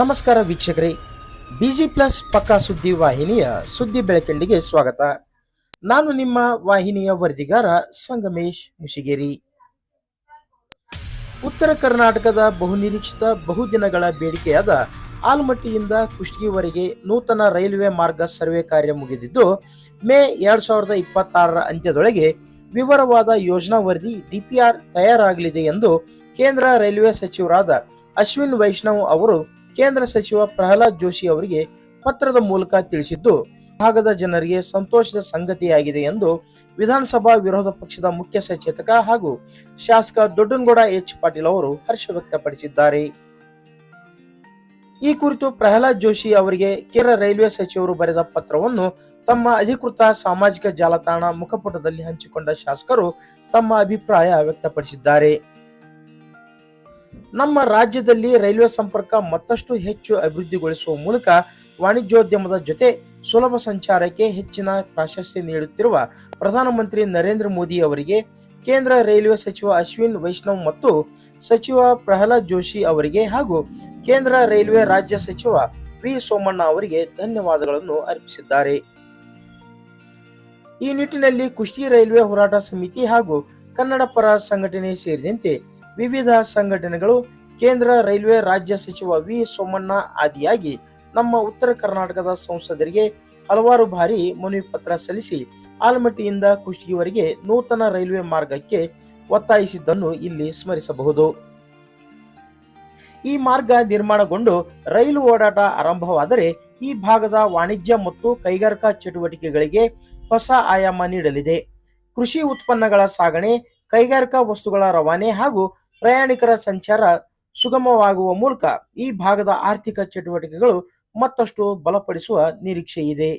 ನಮಸ್ಕಾರ ವೀಕ್ಷಕರೇ. Busy plus ಪಕ್ಕಾ ಸುದ್ದಿ ವಾಹಿನಿಯ ಸುದ್ದಿ ಬೆಳಕಂಡಿಗೆ ಸ್ವಾಗತ. ನಾನು ನಿಮ್ಮ ವಾಹಿನಿಯ ವರದಿಗಾರ ಸಂಗಮೇಶ್ ಮುಷಿಗೇರಿ. ಉತ್ತರ ಕರ್ನಾಟಕದ ಬಹುನಿರೀಕ್ಷಿತ ಬಹುದಿನಗಳ ಬೇಡಿಕೆಯಾದ ಆಲ್ಮಟ್ಟಿಯಿಂದ ಕುಷ್ಟಗಿವರೆಗೆ ನೂತನ ರೈಲ್ವೆ ಮಾರ್ಗ ಸರ್ವೆ ಕಾರ್ಯ ಮುಗಿದಿದ್ದು, ಮೇ ಎರಡ್ ಸಾವಿರದ ಇಪ್ಪತ್ತಾರರ ಅಂತ್ಯದೊಳಗೆ ವಿವರವಾದ ಯೋಜನಾ ವರದಿ ಡಿಪಿಆರ್ ತಯಾರಾಗಲಿದೆ ಎಂದು ಕೇಂದ್ರ ರೈಲ್ವೆ ಸಚಿವರಾದ ಅಶ್ವಿನ್ ವೈಷ್ಣವ್ ಅವರು ಕೇಂದ್ರ ಸಚಿವ ಪ್ರಹ್ಲಾದ್ ಜೋಶಿ ಅವರಿಗೆ ಪತ್ರದ ಮೂಲಕ ತಿಳಿಸಿದ್ದು, ಭಾಗದ ಜನರಿಗೆ ಸಂತೋಷದ ಸಂಗತಿಯಾಗಿದೆ ಎಂದು ವಿಧಾನಸಭಾ ವಿರೋಧ ಪಕ್ಷದ ಮುಖ್ಯ ಸಚೇತಕ ಹಾಗೂ ಶಾಸಕ ದೊಡ್ಡನಗೌಡ ಎಚ್ ಪಾಟೀಲ್ ಅವರು ಹರ್ಷ ವ್ಯಕ್ತಪಡಿಸಿದ್ದಾರೆ. ಈ ಕುರಿತು ಪ್ರಹ್ಲಾದ್ ಜೋಶಿ ಅವರಿಗೆ ಕೇಂದ್ರ ರೈಲ್ವೆ ಸಚಿವರು ಬರೆದ ಪತ್ರವನ್ನು ತಮ್ಮ ಅಧಿಕೃತ ಸಾಮಾಜಿಕ ಜಾಲತಾಣ ಮುಖಪುಟದಲ್ಲಿ ಹಂಚಿಕೊಂಡ ಶಾಸಕರು ತಮ್ಮ ಅಭಿಪ್ರಾಯ ವ್ಯಕ್ತಪಡಿಸಿದ್ದಾರೆ. ನಮ್ಮ ರಾಜ್ಯದಲ್ಲಿ ರೈಲ್ವೆ ಸಂಪರ್ಕ ಮತ್ತಷ್ಟು ಹೆಚ್ಚು ಅಭಿವೃದ್ಧಿಗೊಳಿಸುವ ಮೂಲಕ ವಾಣಿಜ್ಯೋದ್ಯಮದ ಜೊತೆ ಸುಲಭ ಸಂಚಾರಕ್ಕೆ ಹೆಚ್ಚಿನ ಪ್ರಾಶಸ್ತ್ಯ ನೀಡುತ್ತಿರುವ ಪ್ರಧಾನಮಂತ್ರಿ ನರೇಂದ್ರ ಮೋದಿ ಅವರಿಗೆ ಕೇಂದ್ರ ರೈಲ್ವೆ ಸಚಿವ ಅಶ್ವಿನ್ ವೈಷ್ಣವ್ ಮತ್ತು ಸಚಿವ ಪ್ರಹ್ಲಾದ್ ಜೋಶಿ ಅವರಿಗೆ ಹಾಗೂ ಕೇಂದ್ರ ರೈಲ್ವೆ ರಾಜ್ಯ ಸಚಿವ ವಿ ಸೋಮಣ್ಣ ಅವರಿಗೆ ಧನ್ಯವಾದಗಳನ್ನು ಅರ್ಪಿಸಿದ್ದಾರೆ. ಈ ನಿಟ್ಟಿನಲ್ಲಿ ಕುಷ್ಟಿ ರೈಲ್ವೆ ಹೋರಾಟ ಸಮಿತಿ ಹಾಗೂ ಕನ್ನಡ ಪರ ಸಂಘಟನೆ ಸೇರಿದಂತೆ ವಿವಿಧ ಸಂಘಟನೆಗಳು ಕೇಂದ್ರ ರೈಲ್ವೆ ರಾಜ್ಯ ಸಚಿವ ವಿ ಸೋಮಣ್ಣ ಆದಿಯಾಗಿ ನಮ್ಮ ಉತ್ತರ ಕರ್ನಾಟಕದ ಸಂಸದರಿಗೆ ಹಲವಾರು ಬಾರಿ ಮನವಿ ಪತ್ರ ಸಲ್ಲಿಸಿ ಆಲಮಟ್ಟಿಯಿಂದ ಕುಷ್ಟಗಿವರೆಗೆ ನೂತನ ರೈಲ್ವೆ ಮಾರ್ಗಕ್ಕೆ ಒತ್ತಾಯಿಸಿದ್ದನ್ನು ಇಲ್ಲಿ ಸ್ಮರಿಸಬಹುದು. ಈ ಮಾರ್ಗ ನಿರ್ಮಾಣಗೊಂಡು ರೈಲು ಓಡಾಟ ಆರಂಭವಾದರೆ ಈ ಭಾಗದ ವಾಣಿಜ್ಯ ಮತ್ತು ಕೈಗಾರಿಕಾ ಚಟುವಟಿಕೆಗಳಿಗೆ ಹೊಸ ಆಯಾಮ ನೀಡಲಿದೆ. ಕೃಷಿ ಉತ್ಪನ್ನಗಳ ಸಾಗಣೆ ಕೈಗಾರಿಕಾ ವಸ್ತುಗಳ ರವಾನೆ ಹಾಗೂ ಪ್ರಯಾಣಿಕರ ಸಂಚಾರ ಸುಗಮವಾಗುವ ಮೂಲಕ ಈ ಭಾಗದ ಆರ್ಥಿಕ ಚಟುವಟಿಕೆಗಳು ಮತ್ತಷ್ಟು ಬಲಪಡಿಸುವ ನಿರೀಕ್ಷೆ ಇದೆ